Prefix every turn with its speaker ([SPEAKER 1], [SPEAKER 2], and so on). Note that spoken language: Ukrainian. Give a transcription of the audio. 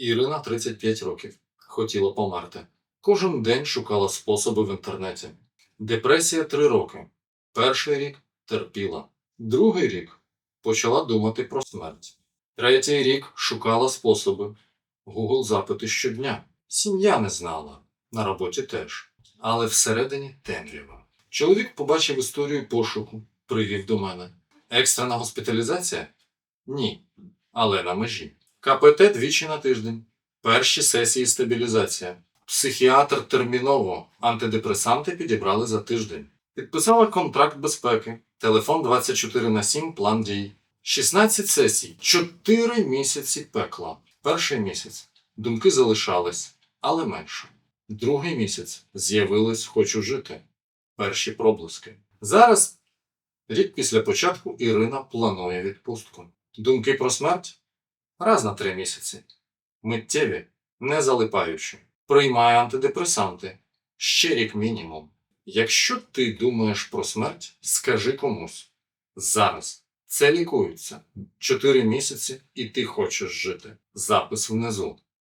[SPEAKER 1] Ірина 35 років. Хотіла померти. Кожен день шукала способи в інтернеті. Депресія 3 роки. Перший рік терпіла. Другий рік почала думати про смерть. Третій рік шукала способи. Google запити щодня. Сім'я не знала. На роботі теж. Але всередині темрява. Чоловік побачив історію пошуку, привів до мене. Екстрена госпіталізація? Ні. Але на межі. КПТ двічі на тиждень. Перші сесії стабілізація. Психіатр терміново. Антидепресанти підібрали за тиждень. Підписала контракт безпеки. Телефон 24 на 7, план дій. 16 сесій, 4 місяці пекла. Перший місяць думки залишались, але менше. Другий місяць з'явилось хочу жити. Перші проблиски. Зараз, рік після початку, Ірина планує відпустку. Думки про смерть раз на три місяці. Миттєві, не залипаючи. Приймає антидепресанти. Ще рік мінімум. Якщо ти думаєш про смерть, скажи комусь. Зараз. Це лікується. Чотири місяці, і ти хочеш жити. Запис внизу.